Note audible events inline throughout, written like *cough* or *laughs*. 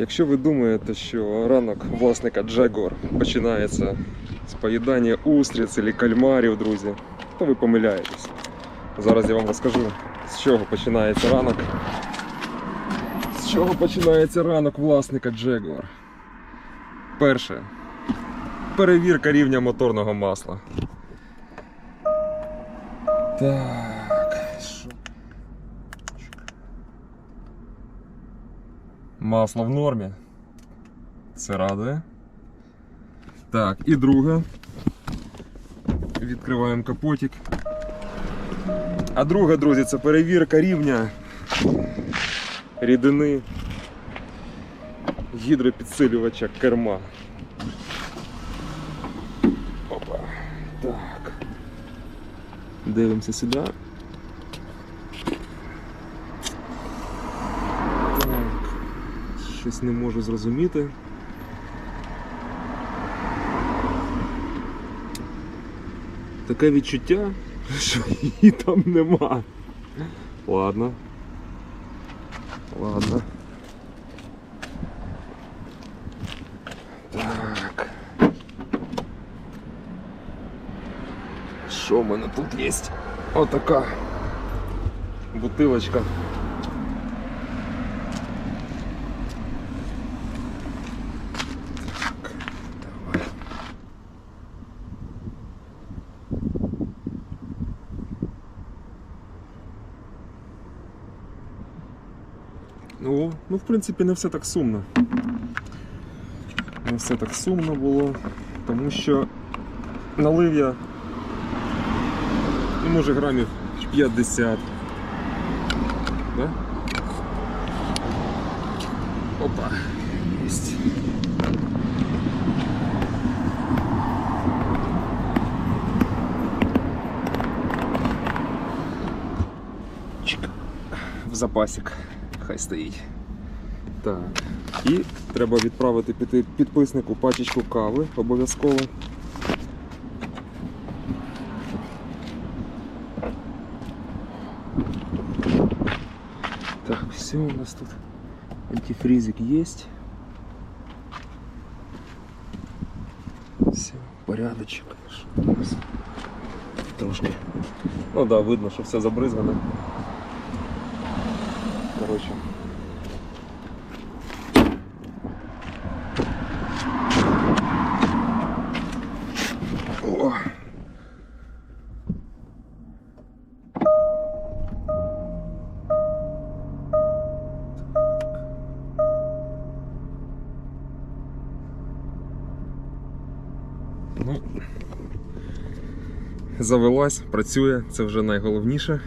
Якщо ви думаєте, що ранок власника Jaguar починається з поїдання устриць або кальмарів, друзі, то ви помиляєтесь. Зараз я вам розкажу, з чого починається ранок. З чого починається ранок власника Jaguar? Перше. Перевірка рівня моторного масла. Так. Що? Масло в нормі. Це радує. Так, і друге. Відкриваємо капотик. А друге, друзі, це перевірка рівня рідини гідропідсилювача керма. Опа. Так. Дивимося сюди. Так. Щось не можу зрозуміти. Таке відчуття, *laughs* що її там нема. Ладно. Ладно. Так. Що в мене тут є? Отака бутилочка. Так, давай. Ну, в принципі, не все так сумно. Не все так сумно було, тому що налив я, ну, може, грамів 50. Да? Опа, єсть. Чик. В запасик. Хай стоїть. Так. І треба відправити підписнику пачечку кави обов'язково. Так, все у нас тут. Антифризик есть. Все, порядочек. Що у нас? Трошки. Ну да, видно, що все забризгане. Короче. О. Ну, завелась, працює, це вже найголовніше.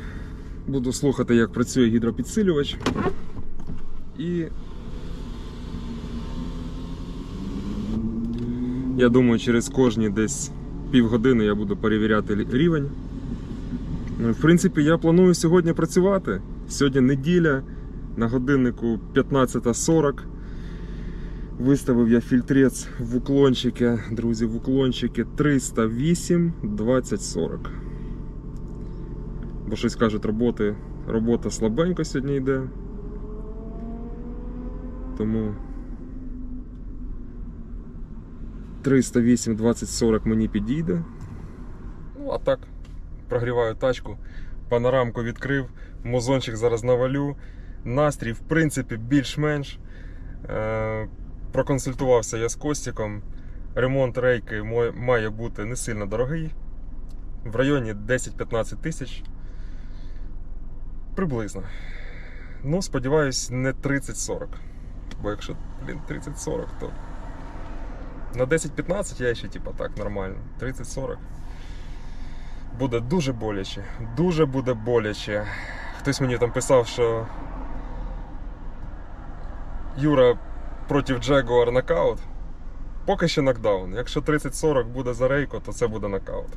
Буду слухати, як працює гідропідсилювач. І я думаю, через кожні десь півгодини я буду перевіряти рівень. Ну, в принципі, я планую сьогодні працювати. Сьогодні неділя, на годиннику 15.40. Виставив я фільтрець в уклончики, друзі, в уклончики 308 20 40. Бо щось кажуть, роботи, робота слабенько сьогодні йде. Тому 308 20 40 мені підійде. Ну, а так, прогріваю тачку, панорамку відкрив, музончик зараз навалю. Настрій, в принципі, більш-менш. Е, Проконсультувався я з Костіком. Ремонт рейки має бути не сильно дорогий. В районі 10-15 тисяч. Приблизно. Ну, сподіваюсь, не 30-40. Бо якщо, блін, 30-40, то на 10-15 я ще типа так нормально. 30-40. Буде дуже боляче. Дуже буде боляче. Хтось мені там писав, що Юра проти Jaguar нокаут. Поки що нокдаун. Якщо 30-40 буде за рейко, то це буде нокаут.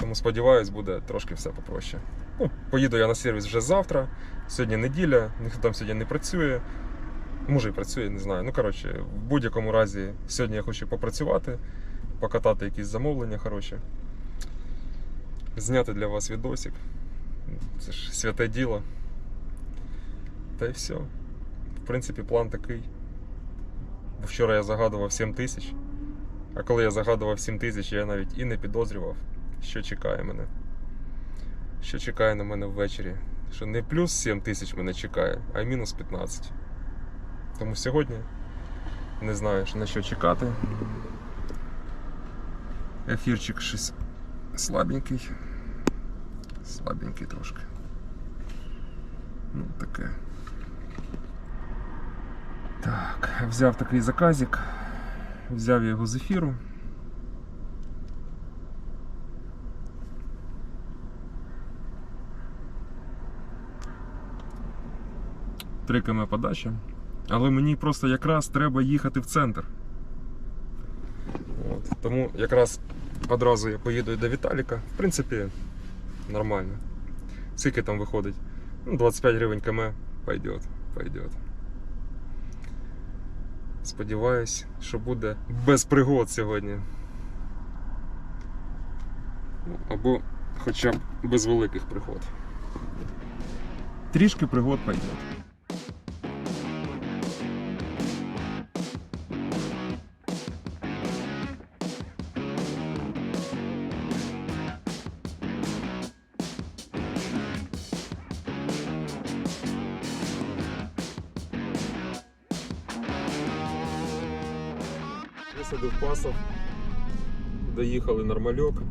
Тому сподіваюсь, буде трошки все попроще. Ну, поїду я на сервіс вже завтра. Сьогодні неділя, ніхто там сьогодні не працює. Може і працює, не знаю. Ну, коротше, в будь-якому разі, сьогодні я хочу попрацювати, покатати якісь замовлення хороші. Зняти для вас відосик. Це ж святе діло. Та й все. в принципі, план такий. Бо вчора я загадував 7 тисяч, а коли я загадував 7 тисяч, я навіть і не підозрював, що чекає мене. Що чекає на мене ввечері. Що не плюс 7 тисяч мене чекає, а й мінус 15. Тому сьогодні не знаю, на що чекати. Ефірчик щось слабенький. Слабенький трошки. Ну, таке. Так, взяв такий заказик. Взяв його з ефіру. Три км подача. Але мені просто якраз треба їхати в центр. От. Тому якраз одразу я поїду до Віталіка. В принципі, нормально. Скільки там виходить? Ну, 25 гривень км пойдет, пойдет. Сподіваюсь, що буде без пригод сьогодні. Ну, Або хоча б без великих пригод. Трішки пригод пойдет. Висадив пасов, доїхали нормальок.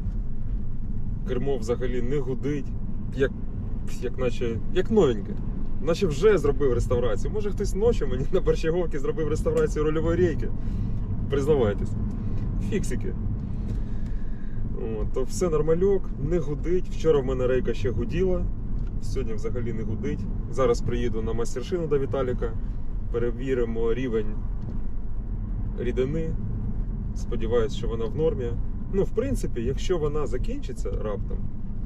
Кермо взагалі не гудить, як, як наче як новеньке. Наче вже зробив реставрацію. Може хтось ночі мені на Борщаговці зробив реставрацію рольової рейки. Признавайтесь. Фіксики. О, то все нормальок, не гудить. Вчора в мене рейка ще гуділа, сьогодні взагалі не гудить. Зараз приїду на майстершину до Віталіка, перевіримо рівень рідини. Сподіваюсь, що вона в нормі. Ну, в принципі, якщо вона закінчиться раптом,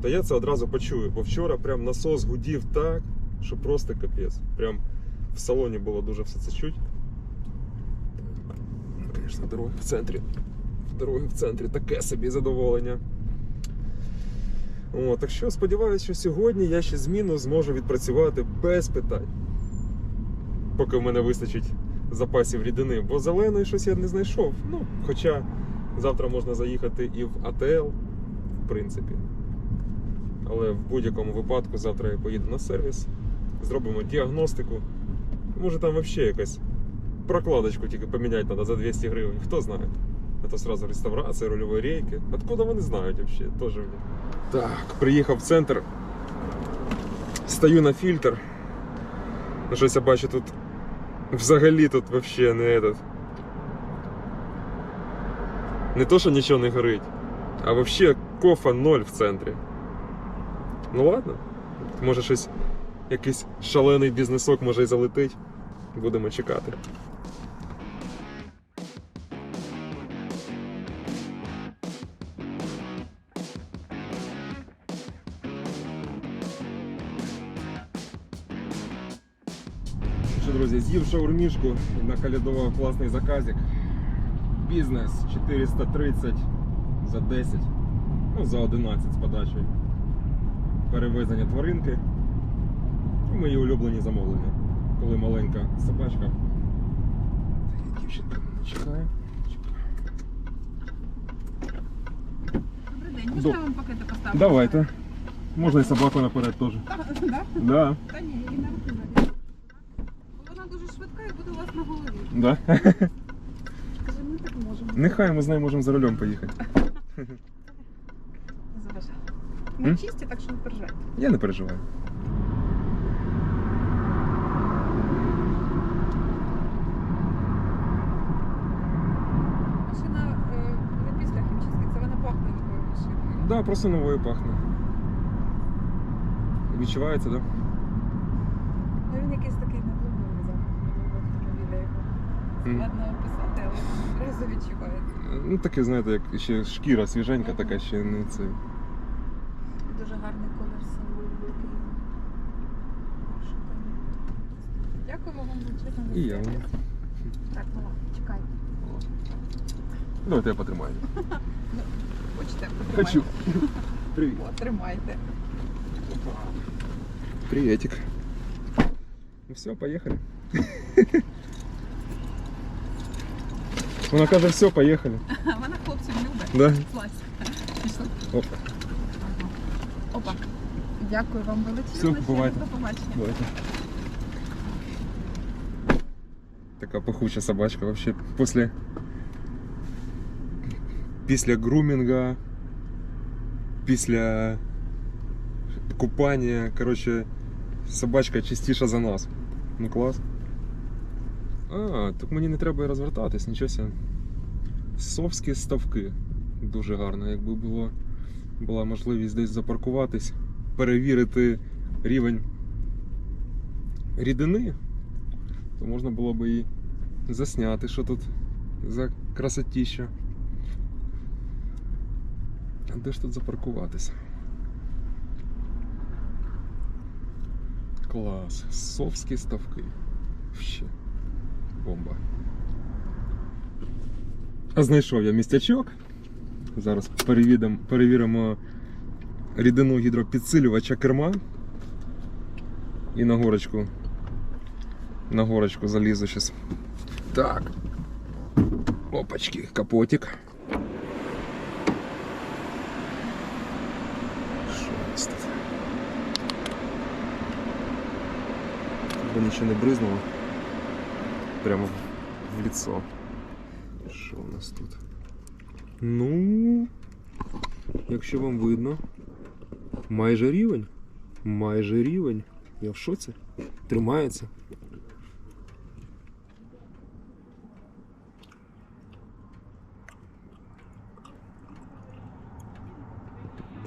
то я це одразу почую. Бо вчора прям насос гудів так, що просто капець. Прям в салоні було дуже все це чуть. Ну, Звісно, дороги в центрі. Дороги в центрі таке собі задоволення. О, так що сподіваюся, що сьогодні я ще зміну зможу відпрацювати без питань. Поки в мене вистачить запасів рідини, бо зеленої щось я не знайшов. Ну, хоча завтра можна заїхати і в АТЛ, в принципі. Але в будь-якому випадку завтра я поїду на сервіс, зробимо діагностику. Може там взагалі якась прокладочку тільки поміняти треба за 200 гривень, хто знає. А то сразу реставрація рольової рейки. Откуда вони знають взагалі? Тоже. блін. Так, приїхав в центр. Стою на фільтр. Щось я бачу тут Взагалі тут вообще не этот. Не то, що нічого не горить, а вообще кофа ноль в центрі. Ну ладно. Може щось, якийсь шалений бізнесок може і залетить. Будемо чекати. Шаурмішку і накалядував класний заказик. Бізнес 430 за 10, ну за 11 з подачею. Перевезення тваринки. І мої улюблені замовлення. Коли маленька собачка. Дівчинка мене чекає. Добрий день, можна До- вам пакети поставити? Давайте. Можна і собаку наперед теж. Да? Да. Та ні, її на руки навіть. Вона дуже швидка і буде у вас на голові. Да. Скажи, ми так можемо. Нехай ми з нею можемо за рулем поїхати. Не заважай. Ми М? чисті, так що не переживайте. Я не переживаю. Машина е, не після хімчистки, це вона пахне новою машиною. Да, просто новою пахне. Відчувається, так? Да? Ну він якийсь такий надломлений запах автомобіля його. Мгм. Складно описати, але одразу відчувається. Ну таке, знаєте, як ще шкіра свіженька, така ще не це. Дуже гарний колір салону. такий. Дякуємо вам величезно. за І я сервіс. вам. Так, ну ладно, чекайте. Давайте я потримаю. *laughs* Хочете? Хочу. Привіт. От, тримайте. Приветик. Ну все, поехали. *laughs* Вона каже, все, поїхали. *laughs* Вона хлопців любить. Да? Клас. Пішла. Оп. Опа. Дякую вам величезно. Все, Ще бувайте. До побачення. Давайте. Така пахуча собачка вообще после після грумінга, після купання, короче, собачка чистіша за нас. Ну клас. А, так мені не треба і розвертатись, нічого. Совські ставки. Дуже гарно. Якби було, була можливість десь запаркуватись, перевірити рівень рідини, то можна було би і засняти, що тут за красотіща. А де ж тут запаркуватися? Клас. Совські ставки. Ще. Бомба. Знайшов я містячок. Зараз перевіримо рідину гідропідсилювача керма. І на горочку. На горочку залізу сейчас. Так. Опачки, капотик. Що у тут? Щоб нічого не бризнуло. Прямо в, лицо. Що у нас тут? Ну, якщо вам видно, майже рівень. Майже рівень. Я в шоці. Тримається.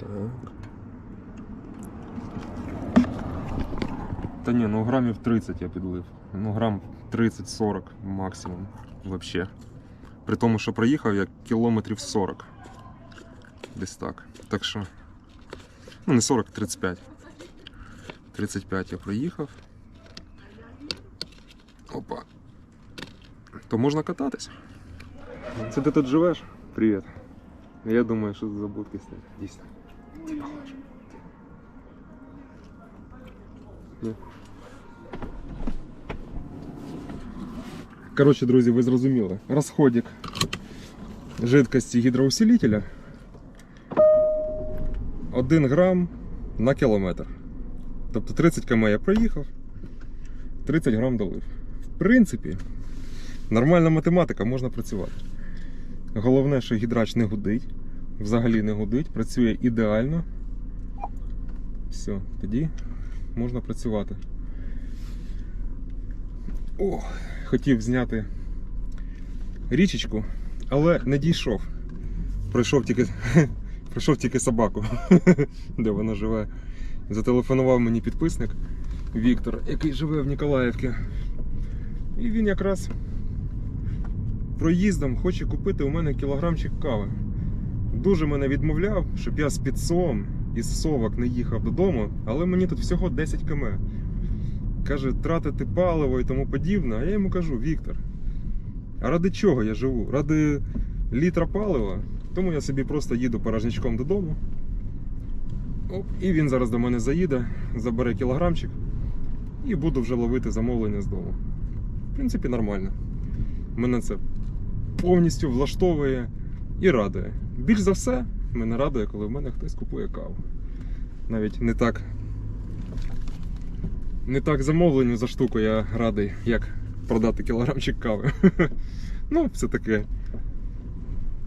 Так. Та ні, ну грамів 30 я підлив. Ну грам 30-40 максимум. Вообще. При тому, що проїхав я кілометрів 40. Десь так. Так що. Ну не 40, 35. 35 я проїхав. Опа. То можна кататись. Це ти тут живеш? Привіт. Я думаю, що за будки стоять. Дійсно. Коротше, друзі, ви зрозуміли. Розходик жидкості гідроусилителя 1 грам на кілометр. Тобто 30 км я проїхав, 30 грам долив. В принципі, нормальна математика, можна працювати. Головне, що гідрач не гудить, взагалі не гудить, працює ідеально. Все, тоді можна працювати. О, хотів зняти річечку, але не дійшов. Пройшов тільки, *laughs* пройшов тільки собаку, *laughs* де вона живе. Зателефонував мені підписник Віктор, який живе в Ніколаївці. І він якраз проїздом хоче купити у мене кілограмчик кави. Дуже мене відмовляв, щоб я з підсом із совок не їхав додому, але мені тут всього 10 км. Каже, тратити паливо і тому подібне. А я йому кажу, Віктор, а ради чого я живу? Ради літра палива. Тому я собі просто їду порожнячком додому. Оп, і він зараз до мене заїде, забере кілограмчик і буду вже ловити замовлення з дому. В принципі, нормально. Мене це повністю влаштовує і радує. Більш за все, мене радує, коли в мене хтось купує каву. Навіть не так. Не так замовленню за штуку я радий, як продати кілограмчик кави. *laughs* Ну, все таке.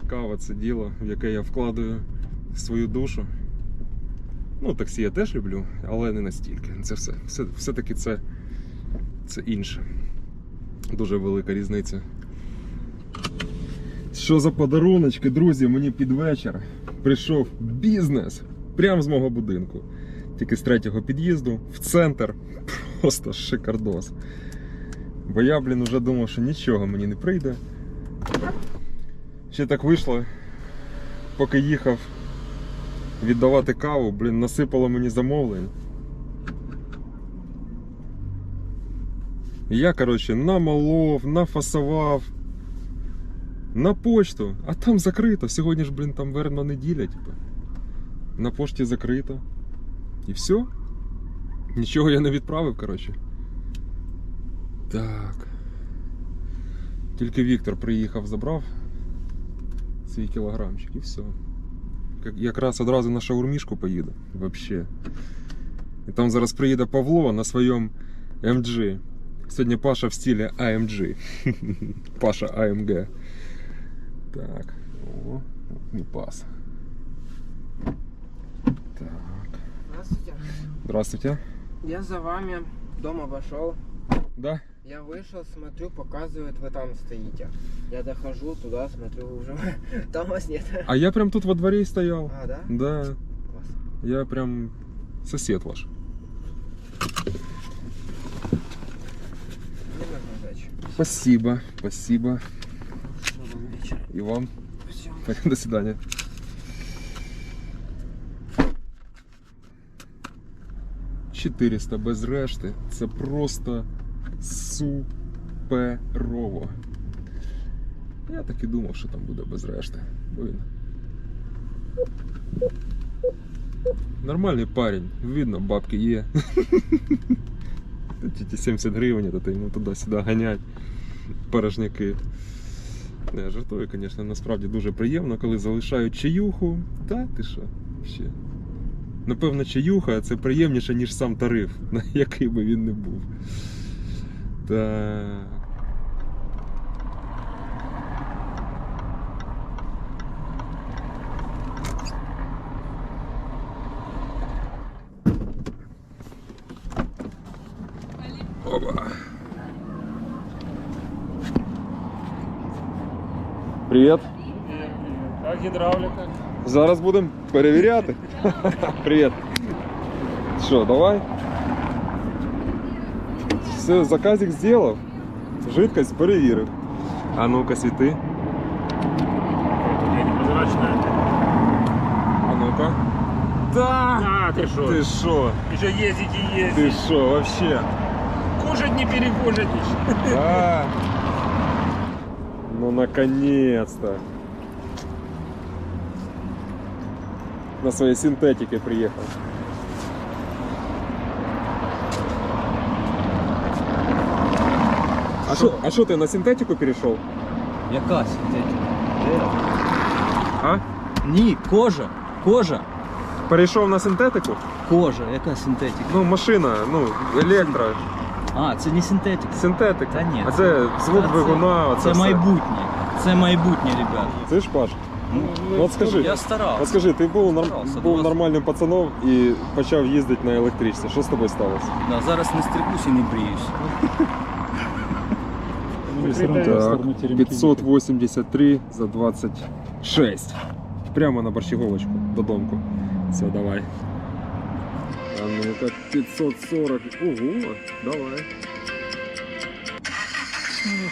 Кава це діло, в яке я вкладаю свою душу. Ну, таксі я теж люблю, але не настільки. Це все все-таки це, це інше. Дуже велика різниця. Що за подаруночки, друзі, мені під вечір прийшов бізнес прямо з мого будинку. Тільки з третього під'їзду в центр. Просто шикардос. Бо я, блін, уже думав, що нічого мені не прийде. Ще так вийшло, поки їхав віддавати каву, блін, насипало мені замовлень. Я, коротше, намолов, нафасував на почту, а там закрито. Сьогодні ж, блін, там верна неділя, типу. На пошті закрито. І все. Нічого я не відправив, коротше. Так. Тільки Віктор приїхав, забрав свій кілограмчик і все. Якраз одразу на шаурмішку поїду. Вообще. І там зараз приїде Павло на своєму MG. Сьогодні Паша в стилі AMG. *laughs* Паша AMG. Так. О, не пас. Здравствуйте. Я за вами дома вошел. Да? Я вышел, смотрю, показывает, вы там стоите. Я дохожу туда, смотрю, вы уже *laughs* там вас нет. А я прям тут во дворе стоял. А, да? Да, Класс. я прям сосед ваш. Спасибо, спасибо. И вам. Спасибо. *laughs* До свидания. «400 без решти. Це просто суперово. Я так і думав, що там буде без решти. Бо він. Нормальний парень, видно, бабки є. Ті- ті 70 гривень, то йому туди-сюди ганять. Порожняки. Не, жартую, звісно, насправді дуже приємно, коли залишають чаюху. Та ти що? Ще. Напевно, чаюха це приємніше, ніж сам тариф, *laughs* на який би він не був. Так. Опа. Привіт. Как гидравлика? Зараз будемо перевіряти. Привіт. Що, давай? Все, заказик зробив. Жидкость перевірив. А ну-ка світи. Прозрачная. А ну-ка. Да! А, ты шо? Ти що? Еще ездить и Ти ездить. що, вообще? Кушать не перекушать. Да. Ну наконец-то. На своей синтетике приехал. А что, а что ты на синтетику перешел? Яка синтетика? А? Ні, кожа. Кожа. Перейшов на синтетику? Кожа. Яка синтетика? Ну, машина, ну, електро, А, це не синтетика. синтетика. Та ні. А це звук Та це- двигуна, оце Це все. майбутнє. Це майбутнє, ребят. Це ж Паш? Ну, от скажи. Я старався. От скажи, ти був. Старався, був два- нормальним пацаном і почав їздити на електричці. Що з тобою сталося? Да, зараз не стригусь і не бриюсь. Так, 583 за 26. Прямо на борщаговочку, додомку. Все, давай. А ну-ка, 540. Ого, давай.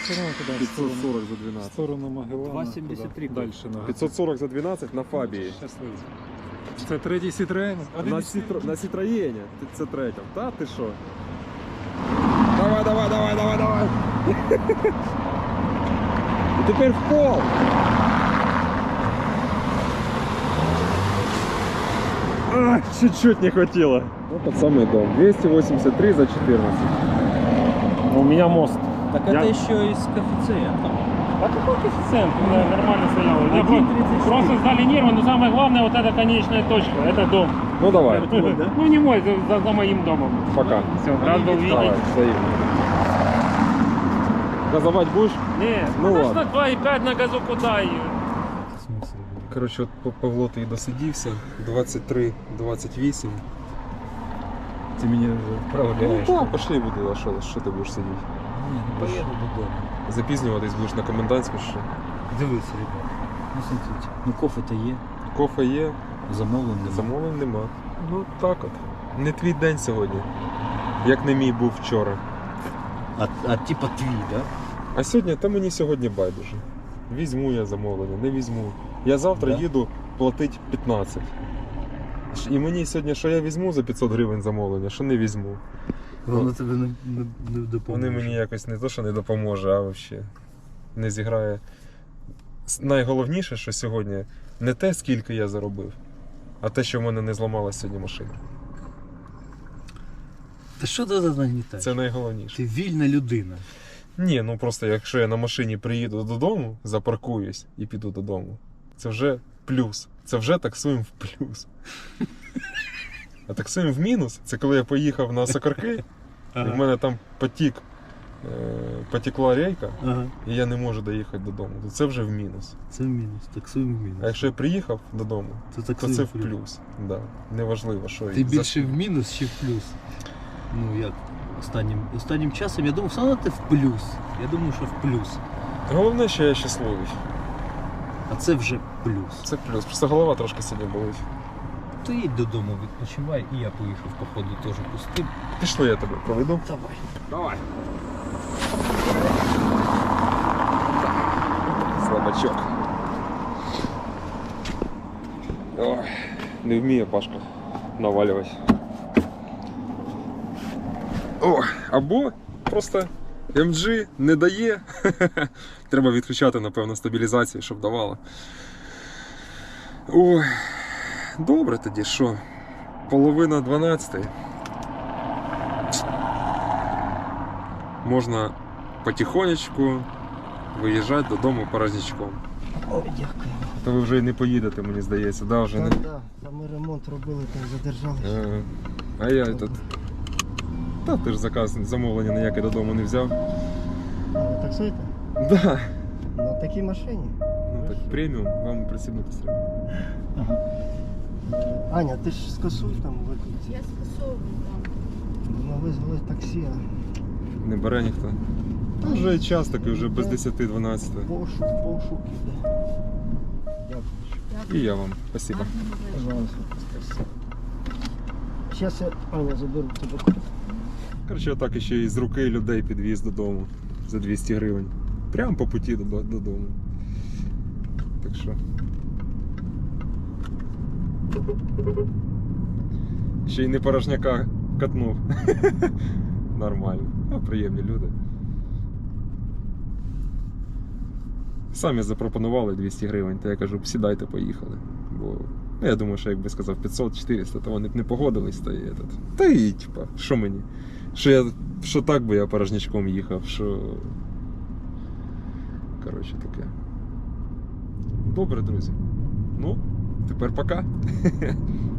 Ну, все равно туда, в сторону, 540 за в 12. сторону Магеллана. 2,73 туди, Дальше на 540 за 12 на Фабії. Щасливо. Це третій Citroen. На, Сітро... на Сітроєні. Це третя. Та ти що? Давай, давай, давай, давай, давай. *laughs* І тепер в пол. А, чуть-чуть не хватило. Вот тот самый дом. 283 за 14. У меня мост. Так Я- це ще і з коефіцієнтом. А какой коэффициент? У меня нормально стоял. У меня 1,37. про- Просто сдали нервы, но самое главное вот эта конечная точка. Это дом. Ну давай, *laughs* Ну не мой, за, за- за моим домом. пока. Все, рад был Давай, видеть. взаимно. Газовать будешь? Не, Ну ну ладно. что 2,5 на газу куда ее? Коротше, от Павло ти досидівся. 23, 28. Ти мені Ну вправляєш. так, пошли буду, а що, що ти будеш сидіти? Ні, не поїду додому. Запізнюватись будеш на комендантську ще. Дивися, ребят. Ну, смотрите. Ну, кофе то є, Кофе є, замовлень нема. замовлень нема. Ну так от. Не твій день сьогодні. Як не мій був вчора. А, а типа твій, да? А сьогодні, та мені сьогодні байдуже. Візьму я замовлення, не візьму. Я завтра Да? їду платить 15. Ш- І мені сьогодні, що я візьму за 500 гривень замовлення, що не візьму. Воно тобі не, не, не допоможе. Вони мені якось не то, що не допоможе, а взагалі не зіграє. С- Найголовніше, що сьогодні не те, скільки я заробив, а те, що в мене не зламалася сьогодні машина. Та що ти нагнітаєш? Це найголовніше. Ти вільна людина. Ні, ну просто якщо я на машині приїду додому, запаркуюсь і піду додому, це вже плюс. Це вже таксуємо в плюс. *laughs* А таксуємо в мінус це коли я поїхав на Сокарки, *laughs* і в мене там потік, е, потекла рейка, Ага. і я не можу доїхати додому. То це вже в мінус. Це в мінус, таксуємо в мінус. А якщо я приїхав додому, то то таксуємо це в плюс. плюс. Да. Неважливо, що Ти і за більше в мінус чи в плюс? Ну як останнім, останнім часом я думав, все одно ти в плюс. Я думаю, що в плюс. Головне, що я щасливий. А це вже плюс. Це плюс. Просто голова трошки сьогодні болить. То їдь додому, відпочивай, і я поїхав, походу, теж пустим. Пішли, я тебе проведу. Давай. Давай. Слабачок. Ой, не вміє Пашка навалювати. О, або просто MG не дає. *laughs* Треба відключати, напевно, стабілізацію, щоб давала. Ой, добре тоді, що? Половина 12. можна потихонечку виїжджати додому порожнячком. Ой, дякую. То ви вже і не поїдете, мені здається, да, вже Так, не. да, там ми ремонт робили, там задержалися. Е, А я тут. Та ти ж заказ замовлення ніяке додому не взяв. А, ви таксуєте? Да. На такій машині? Ну так преміум, вам присібнутися треба. Аня, ти ж скасуй там викликці. Я скасовую там. Ми визвали таксі, а Не бере ніхто. Та вже час такий, вже без 10-12. пошук, пошук іде. Дякую. І я вам. Спасибо. Пожалуйста. Зараз я, Аня, заберу тебе. Коротше, отак ще і з руки людей підвіз додому за 200 гривень. Прямо по путі додо- додому. Так що. Ще й не порожняка катнув. *laughs* Нормально. А, приємні люди. Самі запропонували 200 гривень, то я кажу, сідайте, поїхали. Бо ну, я думаю, що якби сказав 500-400, то вони б не погодились, та і, этот. та і типа, що мені? Що я що так би я порожнячком їхав, що. Коротше таке. Добре, друзі. Ну, тепер пока. *laughs*